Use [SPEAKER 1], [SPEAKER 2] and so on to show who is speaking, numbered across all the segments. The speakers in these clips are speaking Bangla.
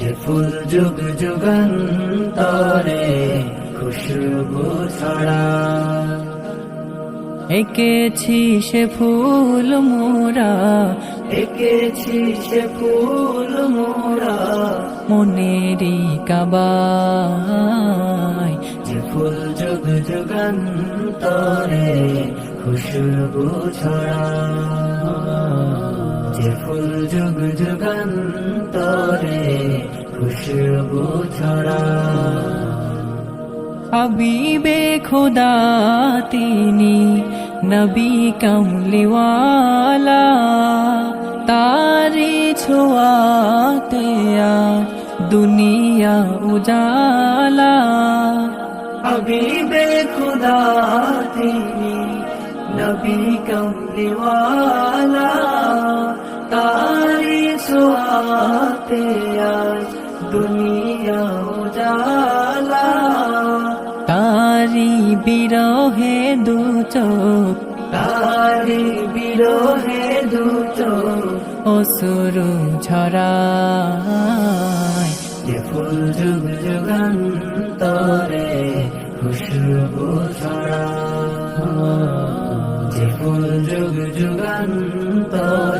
[SPEAKER 1] যে ফুল যুগ যুগান্তরে খুশবু ছড়া।
[SPEAKER 2] এঁকেছি সে ফুল মোরা।
[SPEAKER 1] এঁকেছি সে ফুল মোরা।
[SPEAKER 2] মনেরই কাবায়।
[SPEAKER 1] যে ফুল যুগ যুগান্তরে খুশবু ছড়া। যে ফুল যুগ যুগান্তরে খুশবু ছড়া।
[SPEAKER 2] হাবিবে খোদা তিনি নবী কমলিওয়ালা। তারি ছোয়াতে দুনিয়া উজালা।
[SPEAKER 1] হাবিবে খুদা তিনি নবী কমলিওয়ালা। তারি সোয়াতে আজ দুনিয়া উজালা।
[SPEAKER 2] তারি বিরহে দু চোখ
[SPEAKER 1] তারি বিরহে দুটো
[SPEAKER 2] অসুরু ঝরায়।
[SPEAKER 1] যে ফুল যুগ যুগান্তরে খুশবু ছড়া। যে ফুল যুগ যুগান্তরে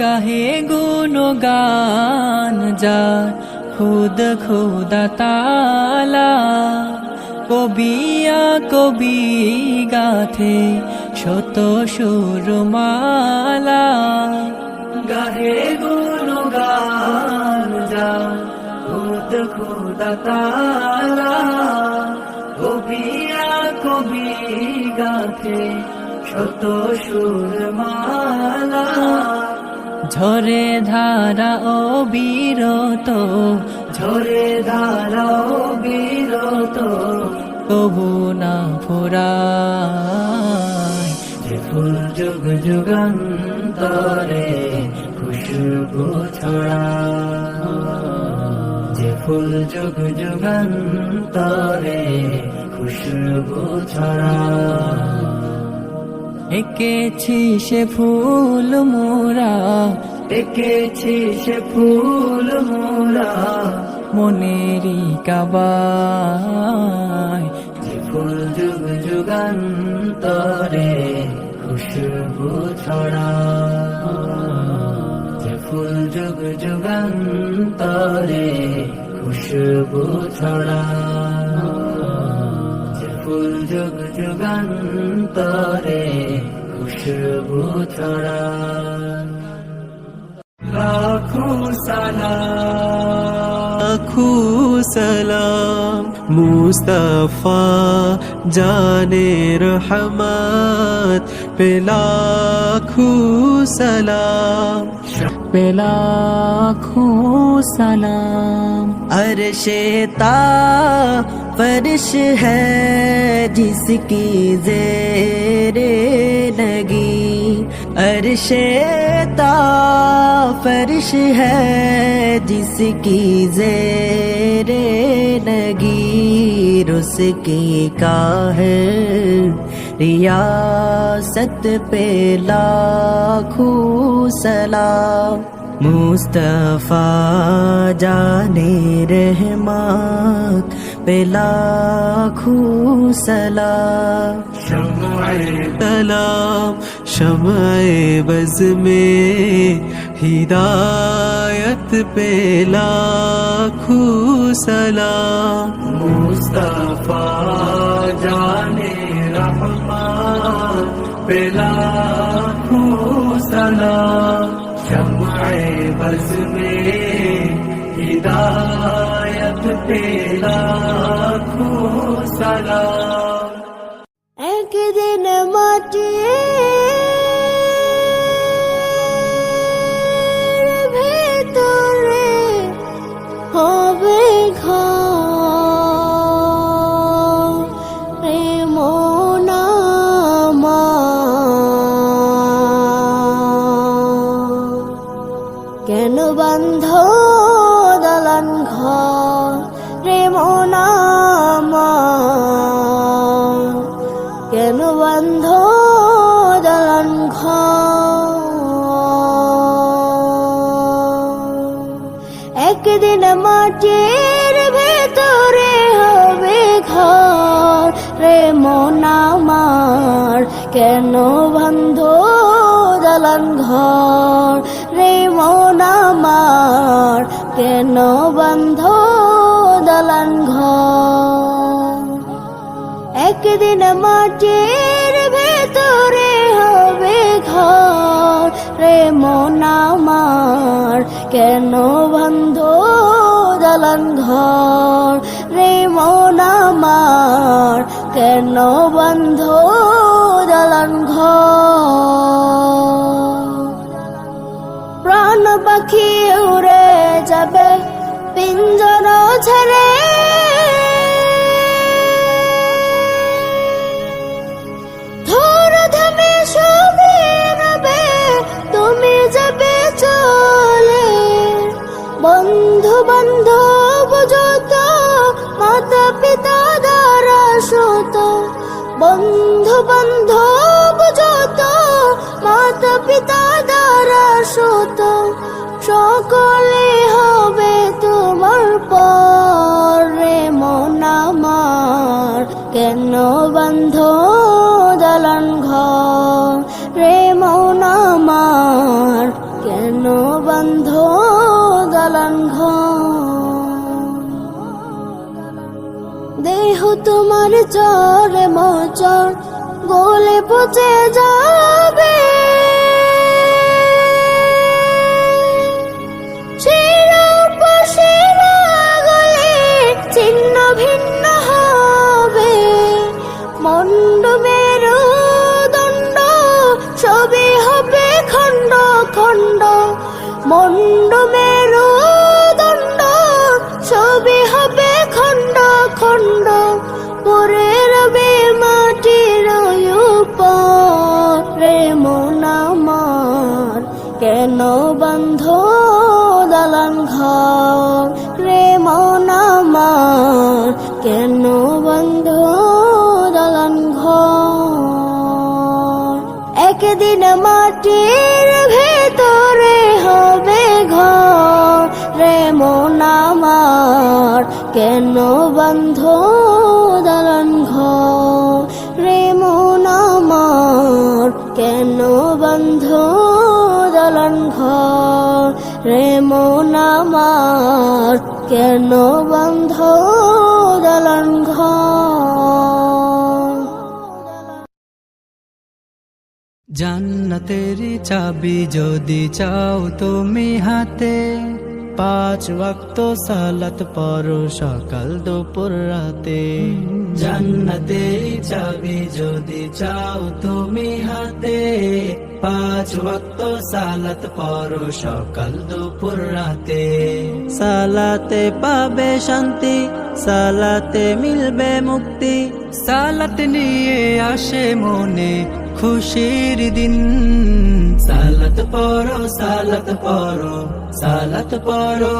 [SPEAKER 2] গাহে গুনো গান যা খুদ খুদা তালা। কবিয়া কবি গাথে শত সুরমালা।
[SPEAKER 1] গাহে গুনো গান যা খুদ খুদা তালা। কবিয়া কবি গাথে শত সুর মালা
[SPEAKER 2] ঝরে ধারা ও বিরত
[SPEAKER 1] ঝরে ধারাও বিরত
[SPEAKER 2] কবু না ফোরায়।
[SPEAKER 1] যে ফুল যুগ যুগান্তরে খুশবু ছড়া যে ফুল যুগ যুগান্তরে খুশবু ছড়া
[SPEAKER 2] এঁকেছি সে ফুল মোরা
[SPEAKER 1] এঁকেছি সে ফুল মোরা।
[SPEAKER 2] মনেরই কাবায়।
[SPEAKER 1] যে ফুল যুগ যুগান্তরে খুশবু ছড়া যে ফুল যুগ যুগান্তরে খুশবু ছড়া যে ফুল যুগ যুগান্তরে খুশবু ছড়া লাখো সালাম
[SPEAKER 3] লাখো সালাম মুস্তাফা জানে রহমত পে লাখো সালাম
[SPEAKER 2] পেলাখো সালাম
[SPEAKER 3] अरशेता फर्श है जिसकी जेरे नगी अरशेता फर्श है जिसकी जेरे नगी उसकी का है रियासत पे लाखों सलाम। মুস্তফা জানে রহমাত পেলা খুসলা তলাম শমায় বজ মে হিদায়ত পেলা
[SPEAKER 1] খুসলা মুস্তফা জানে রহমাত পেলা খুসলা बस में हिदायत
[SPEAKER 4] पे लाखों सलाम एक दिन माटी মাটির ভেতরে হবে ঘর রে মনামার কেন বন্ধ দালান ঘর রে মনামার কেন বন্ধ দালান ঘর? একদিন মাটির ভেতরে হবে ঘর রে মনামার কেন বন্ধ দালান ঘর রে মন আমার, কেন বন্ধ দালান ঘর? প্রাণ পাখি উড়ে যাবে, পিঞ্জর ছেড়ে তোমার চরে মচর গোলে পচে যাবে কেন বন্ধ দালান ঘর? রে মন আমার কেন বন্ধ দালান ঘর? একদিন মাটির ভেতরে হবে ঘর। রে মন আমার কেন বন্ধ আমার কেন বন্ধ দালান ঘর?
[SPEAKER 1] জান্নাতের চাবি যদি চাও তুমি হাতে, পাঁচ ওয়াক্ত সালাত পড়ো সকাল দুপুর রাতে। জান্নাতের চাবি যদি চাও তুমি হাতে। পাঁচ ওয়াক্ত সালাত পড়ো সকাল দুপুর রাতে। সালাতে পাবে শান্তি সালাতে মিলবে মুক্তি। সালাত নিয়ে আসে মনে খুশির দিন। সালাত পড়ো সালাত পড়ো সালাত পড়ো।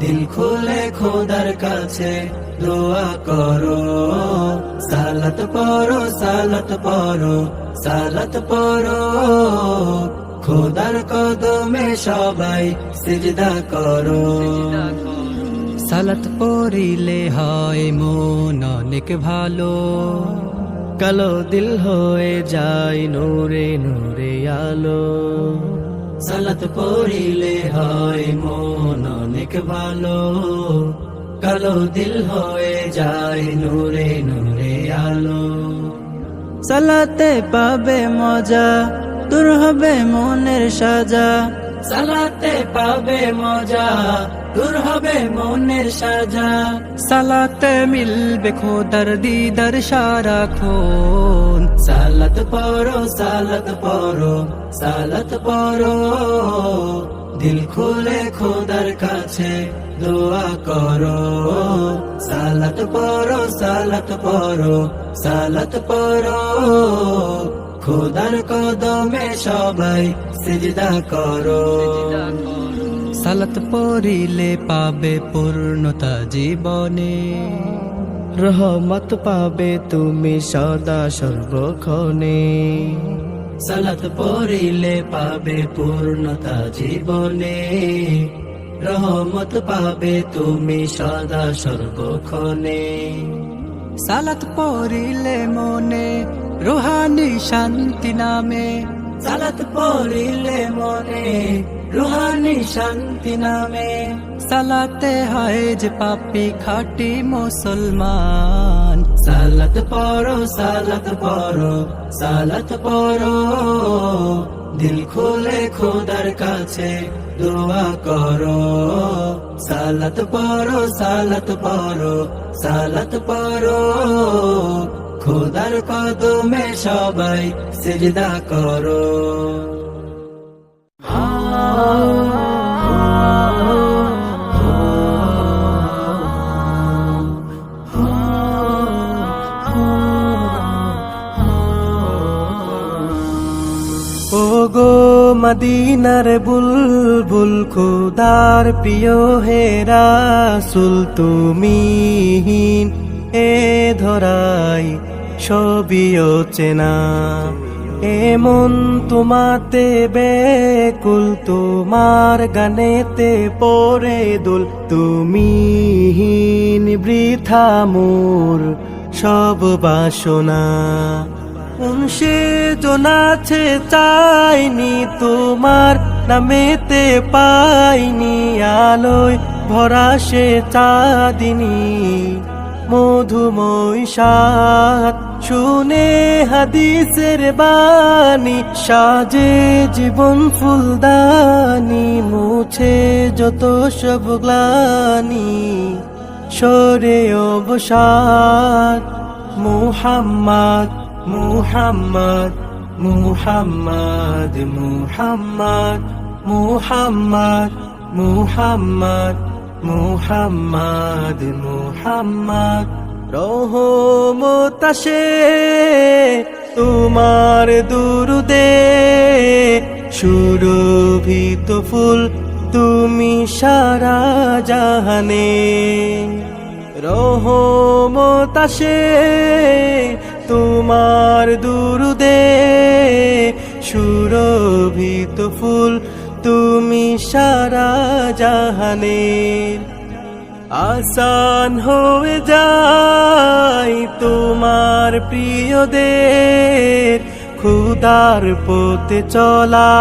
[SPEAKER 1] দিল খুলে খোদার কাছে দোয়া করো। সালাত পড়ো সালাত পড়ো সালাত পড়ো। খোদার কদমে সবাই সিজদা করো। সালাত পড়িলে হয় মন অনেক ভালো। কালো দিল হয়ে যায় নূরে নূরে আলো। সালাত পড়িলে হয় মন অনেক ভালো। কালো দিল হয়ে যায় নূরে নূরে আলো। সালাতে পাবে মজা, দূর হবে মনের সাজা। সালাতে পাবে মজা, দূর হবে মনের সাজা। সালাতে মিলবে খোদার দিদার সারা খুন। সালাত পড়ো সালাত পড়ো সালাত পড়ো। দিল খুলে খোদার কাছে দোয়া করো। সালাত পড়ো সালাত পড়ো সালাত পড়ো।
[SPEAKER 3] খোদার কদমে সবাই সিজদা করো। সালাত পড়িলে পাবে পূর্ণতা জীবনে। রহমত পাবে তুমি সদা সর্বক্ষণে। সালাত পড়িলে পাবে পূর্ণতা জীবনে। রহমত পাবে তুমি সদা সর্বক্ষণে। সালাত পড়িলে মনে রুহানি শান্তি নামে। সালাত পড়িলে মনে রুহানি শান্তি নামে। সালাতে হয় যে পাপি খাটি মুসলমান। সালাত পড়ো সালাত পড়ো সালাত পড়ো। দিল খুলে খোদার কাছে দোয়া করো। সালাত সালাত সালাত খোদার কদমে সবাই সিজদা করো। ও মদিনার বুলবুল খুদার প্রিয় হে রাসুল, তুমি এ ধরাই সবিও চেনা এমন তোমাতে বেকুল, তোমার গানেতে পরে দুল। তুমি বৃথা মোর সব বাসনা। সে জোনাছে চাইনি তোমার, নামেতে পাইনি আলোয়, ভরা সে চাঁদিনী। মধুময় সাত শুনে হাদিসের বাণী, সাজে জীবন ফুলদানি, মুছে যত সব গ্লানি। সরে অবসাদ, মুহাম্মদ মুহাম্মদ মুহাম্মদ মুহাম্মদ মুহাম্মদ মুহাম্মদ মুহাম্মদ মুহাম্মদ। রহমতাসে তোমার দুরুদে সুরভিত ফুল তুমি সারা জাহানে। রহমতাসে তোমার দুরুদে সুরভিত ফুল তুমি সারা জাহানে আসান হয়ে যায় তোমার প্রিয়দের খুদার পথে চলা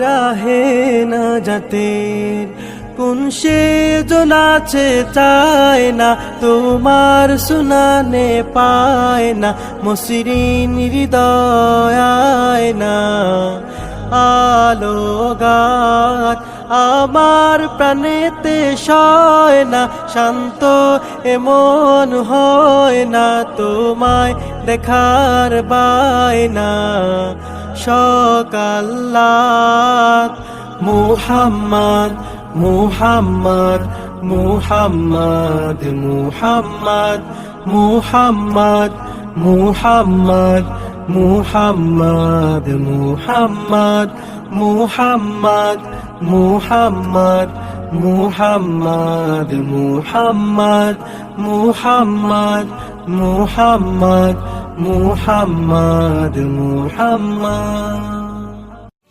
[SPEAKER 3] রাহে না যাতে। কোন সে জোনাছে চায় না, তোমার সুনানে পায় না মসিরিন হৃদয় না। আলো গাত আমার প্রাণেতে সয় না, শান্ত এমন হয় না, তোমায় দেখার বায় না। সকাল্লাত মুহাম্মদ মুহাম্মদ মুহাম্মদ মুহাম্মদ মুহাম্মদ মুহাম্মদ মুহাম্মদ মুহাম্মদ মুহাম্মদ মুহাম্মদ মুহাম্মদ মুহাম্মদ মুহাম্মদ মুহাম্মদ মুহাম্মদ মুহাম্মদ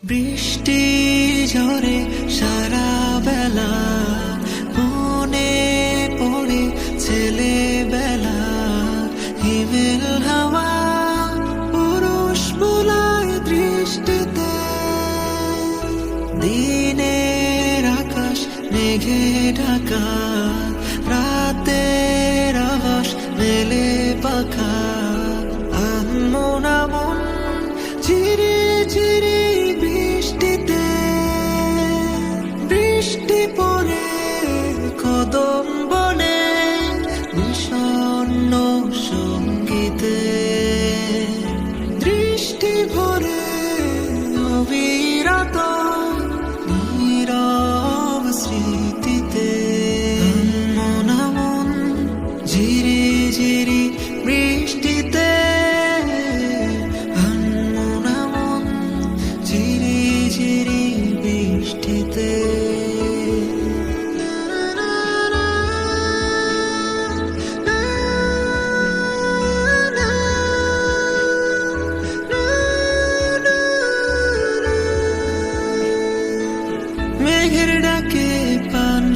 [SPEAKER 3] বৃষ্টি মেঘে ঢাকা, রাতের আবাস মেলে পাখা। আমন আমন ঝিরি ঝিরি বৃষ্টিতে, বৃষ্টি পড়ে কদম বনে, বিষণ্ণ সঙ্গীতে। দৃষ্টি ভরে অবিরত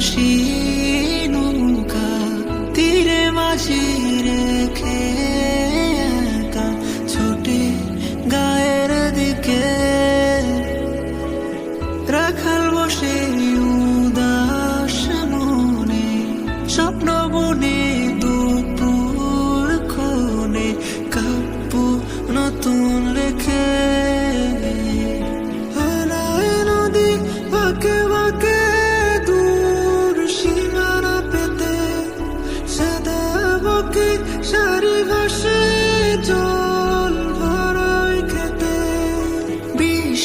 [SPEAKER 5] 东西。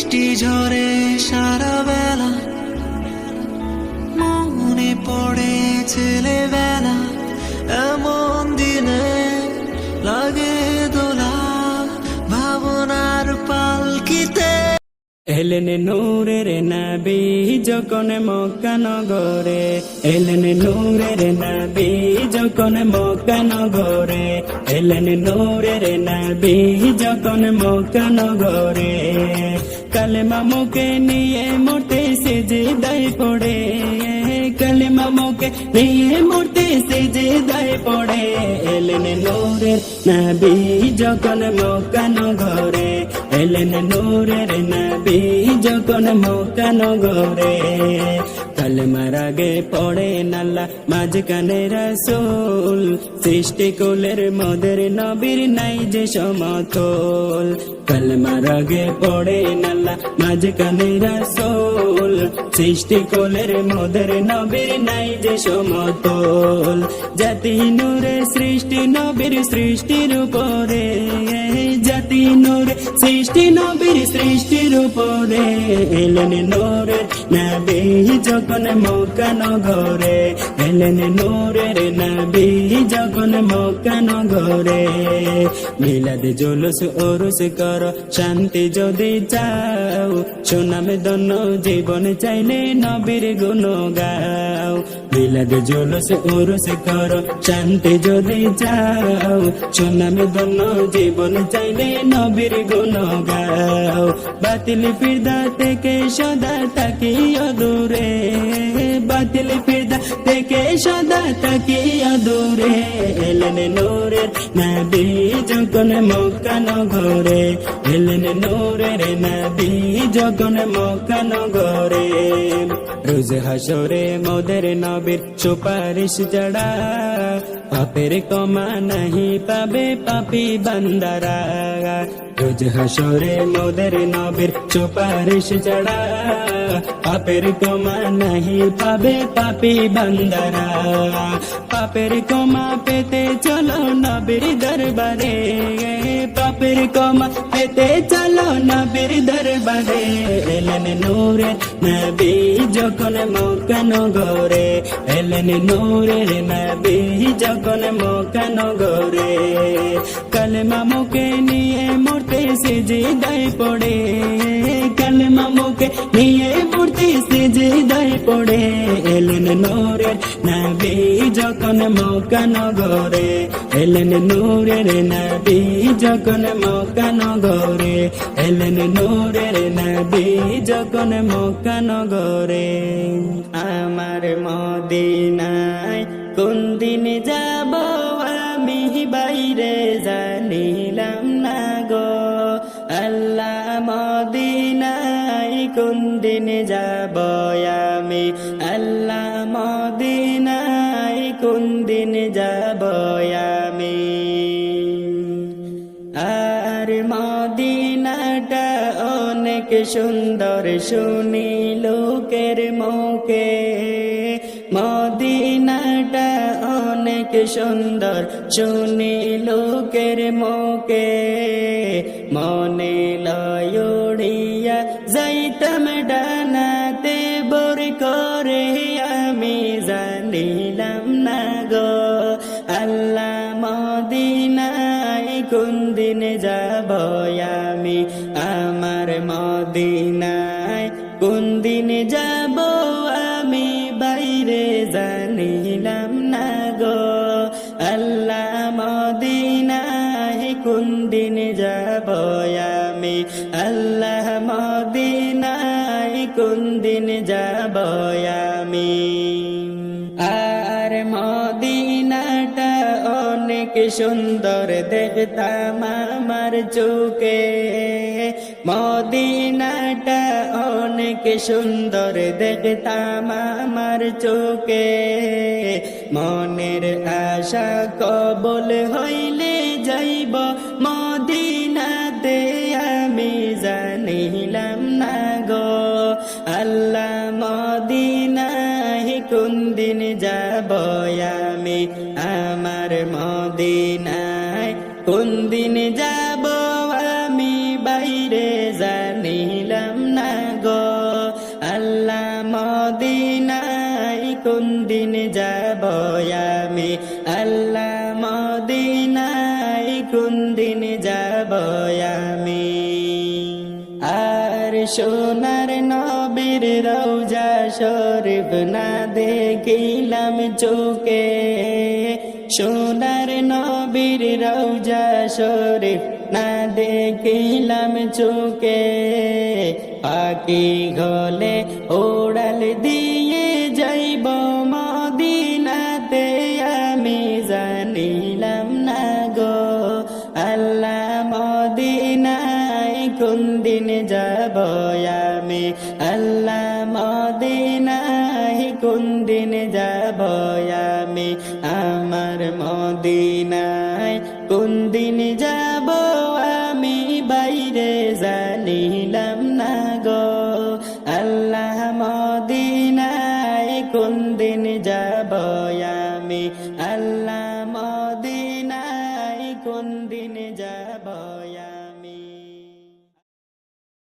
[SPEAKER 5] বৃষ্টি ঝরে সারা বেলা, মনে পড়ে ছেলেবেলা, এমন দিনে লাগে দোলা ভাবনার পালকিতে।
[SPEAKER 6] এলেন নূরের নবী যখন মক্কা নগরে এলেন নূরের নবী যখন মক্কা নগরে এলেন নূরের নবী যখন মক্কা নগরে কালেমা মুখে নিয়ে মোটে সেজে দায় পড়ে। কালেমা মুখে নিয়ে মোটে সেজে দায় পড়ে। এলেন নূরের নাবি যখন মোকানো ঘরে। এলেন নূরের নাবি যখন মোকানো নগরে কালেমার আগে পড়ে নাল্লা মাঝখানে রাসূল। সৃষ্টি কুলের মদের নবীর নাই যে সমতল। কালেমার আগে পড়ে নাল্লা মাঝখানে রাসূল। সৃষ্টি কুলের মদের নবীর নাই যে সমতল। জাতি নূরে সৃষ্টি, নবীর সৃষ্টির উপরে। জাতি নূরে সৃষ্টি নবীর সৃষ্টির উপরে এলেন নূরের নবী যখন মকান নগরে এলেন নূরের নবী, যখন মক্কা নগরে। মিলাদ জুলুস ওরুস কর, শান্তি যদি চাও। সুনামে দন্য জীবন চাইলে নবীর গুণ গাও মিলাদ জুলুস ওরুস কর, শান্তি যদি চাও। সুনামে দন্য জীবন চাইলে নবীর গুণ গাও বাতিল ফিরদা থেকে সদা তাকিয়া দূরে। বাতিল ফিরদা থেকে সদা মক্কা নগরে রোজ হাসরে মোদের নবীর সুপারিশ জড়া পাপের কমা নাহি পাবে পাপি বান্দারা। রোজ হাসরে মোদের নবীর সুপারিশ জড়া পাপের কমা নাহি পাবে পাপি বান্দারা। পাপের কমা পেতে চলো নবীর দরবারে। পাপের কমা পেতে চলো নবীর দরবারে। এলেন নূরে নবী যখন মক্কা নগরে। এলেন নূরের নবী যখন মক্কা নগরে। কালেমা মুখে নিয়ে মূর্তি সেজে দায় পড়ে। কালেমা মুখে নিয়ে পড়ে, এলেন নূরের নবী যখন মক্কা নগরে এলেন নূরের নবী যখন মক্কা নগরে এলেন নূরের নবী যখন মক্কা নগরে আমার মদিনায় কোন দিন যাব আমি বাইরে জানিলাম না গো। আল্লাহ মদিনায় কোন দিন যাব আমি? আল্লাহ মদিনায় কোন দিন যাব আমি? আর মদিনাটা অনেক সুন্দর, শুনি লোকের মুখে। অনেক সুন্দর শুনি লোকের মুখে মনে লয়ড়িয়া দিন যাব আমি। আল্লাহ মদিনায় কোন দিন যাব আমি? আর মদিনাটা অনেক সুন্দর, দেখতাম আমার চোখে। মদিনাটা অনেক সুন্দর, দেখতাম আমার চোখে। মনের আশা কবল হইলে যাইব মদিনাতে আমি জানিলাম না গো। আল্লাহ মদিনাই কোন দিন যাব আমি? আমার মদিনায় কোন দিন যাব সোনার নবীর রৌজা শরীফ না দেখিলাম চোখে। সোনার নবীর রৌজা শরীফ না দেখিলাম চোখে। পাখি গলে ওড়াল দিয়ে যাইব মদিনাতে, আমি জানিলাম না গো, আল্লাহ মদিনায় কোন দিন যাব